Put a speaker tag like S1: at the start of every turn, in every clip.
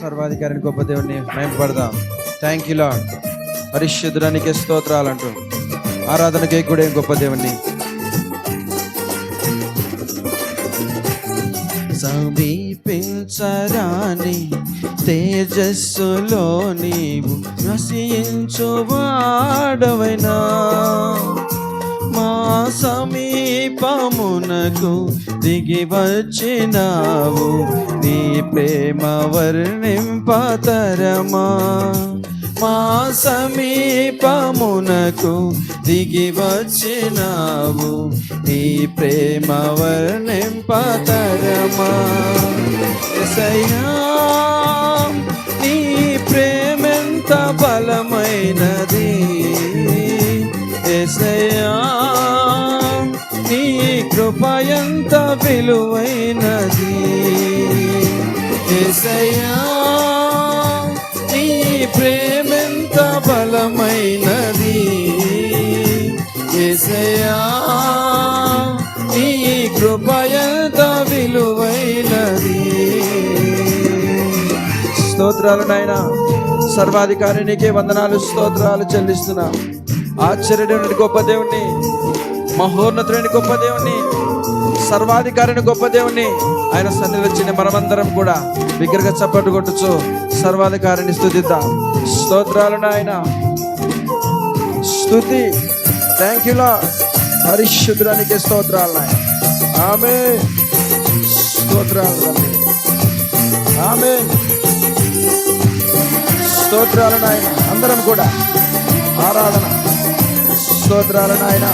S1: సర్వాధికారిని గొప్ప దేవుని మేంపడదాం థ్యాంక్ యూ లాడ్ పరిశుద్ధుడానికి స్తోత్రాలు అంటూ ఆరాధనకే కూడా గొప్ప దేవుని సమీపించరాని తేజస్సులో నీవు నశించువాడవైనా. మా సమీపమునకు దిగి వచ్చినావు. నీ ప్రేమ వర్ణింపతరమా? మా సమీపమునకు దిగి వచ్చినావు. నీ ప్రేమ వర్ణింపతరమా? ఎసయ్యా ఎసయ్యా నీ ప్రేమెంత బలమైనది. ఎసయ్యా నీ కృపయంత విలువైనది. స్తోత్రాలు నాయన సర్వాధికారినికి వందనాలు స్తోత్రాలు చెల్లిస్తున్నా. ఆశ్చర్యుడి గొప్ప దేవుణ్ణి మహోన్నతుడైన గొప్ప దేవుణ్ణి సర్వాధికారిని గొప్ప దేవుణ్ణి ఆయన సన్నిధిలో వచ్చిన మనమందరం కూడా బిగ్గరగా చప్పట్టు కొట్టచ్చు సర్వాధికారిని స్థుతిద్దాం. స్తోత్రాలను ఆయన స్థుతి. థ్యాంక్ యూ లా పరిశుద్ధానికి స్తోత్రాలు ఆమె స్తోత్రాలు ఆమె స్తోత్రాలను నాయన. అందరం కూడా ఆరాధన. స్తోత్రాలను ఆయన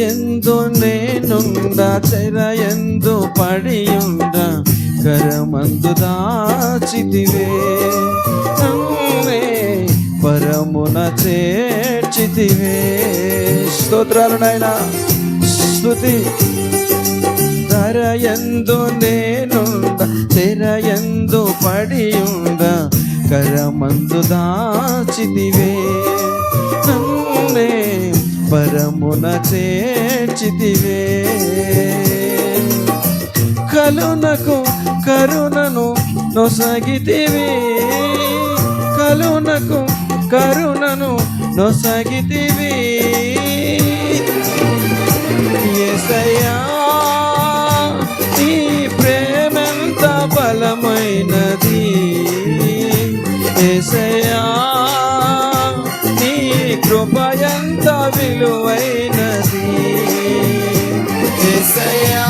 S1: ఎందు నేనుండ చెర ఎందు పడియుండ కరమందు దాచితివే. పరమున చేర్చితివే. స్తోత్రాలు నాయన స్తుతి. ధర ఎందు నేనుండ తెర ఎందు పడియుండ కరమందు దాచితివే. నన్నే పరమున చేర్చితివే. కలునకు కరుణను నొసగితివి. కలునకు కరుణను నొసగితివి. ఎంత విలువైనది? యేసయ్యా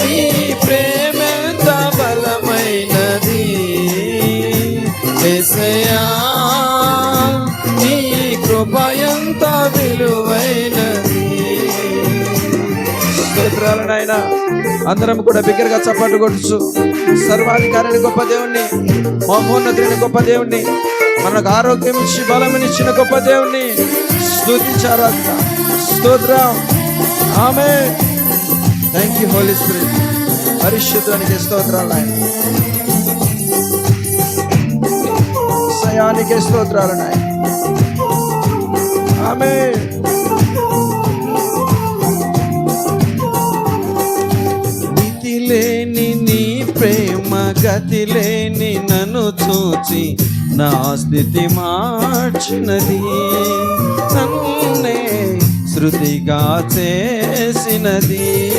S1: నీ ప్రేమెంత బలమైనది? యేసయ్యా నీ కృప ఎంత విలువైనది? స్తోత్రాలు అందరం కూడా బిగ్గరగా చప్పట్లు కొట్టుచు. సర్వాధికారిని గొప్ప దేవుణ్ణి మహోన్నతుని గొప్ప దేవుణ్ణి. మనకు ఆరోగ్యం ఇచ్చి బలమినిచ్చిన గొప్ప దేవుణ్ణి స్తుతించారాధన స్తోత్రం. ఆమె థ్యాంక్ యూ హోలీ స్పిరిట్ పరిశుద్ధానికి స్తోత్రాలు ఆయన సయానికి స్తోత్రాలు ఆయన ఆమె మితి లేని నీ ప్రేమ గతి లేని నన్ను చూచి నా స్థితి మార్చినది. నన్నే శృతిగా చేసినది.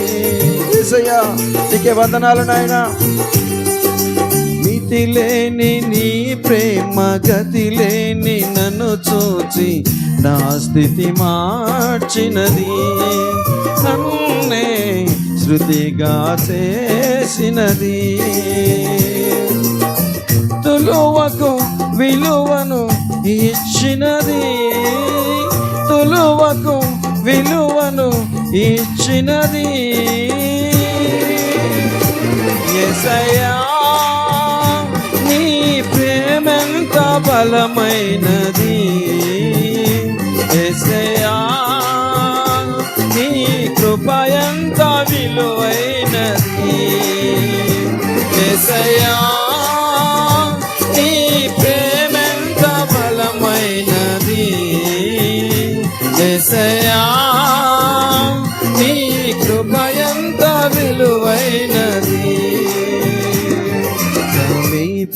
S1: నీకే వందనాలు నాయనా. మితి లేని నీ ప్రేమ గతి లేని నన్ను చూచి నా స్థితి మార్చినది. నన్నే శృతిగా చేసినది. తులువకు విలువను ఇచ్చినది తులువకు విలువను ఇచ్చినది. ఎసయా నీ ప్రేమెంత బలమైనది.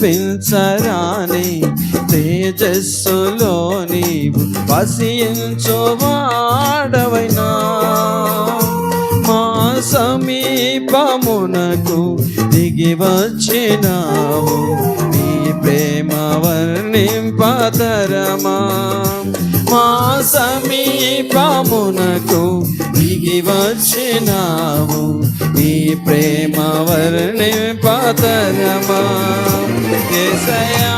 S1: సమీపించరాని తేజస్సులో నీవు వసించువాడవైనా. మా సమీపమునకు దిగి వచ్చినావు నీ ప్రేమ వర్ణింపదరమా మా సమీపమునకు వచ్చినావు నీ ప్రేమ వర్ణింపతరమా ఏసయ్యా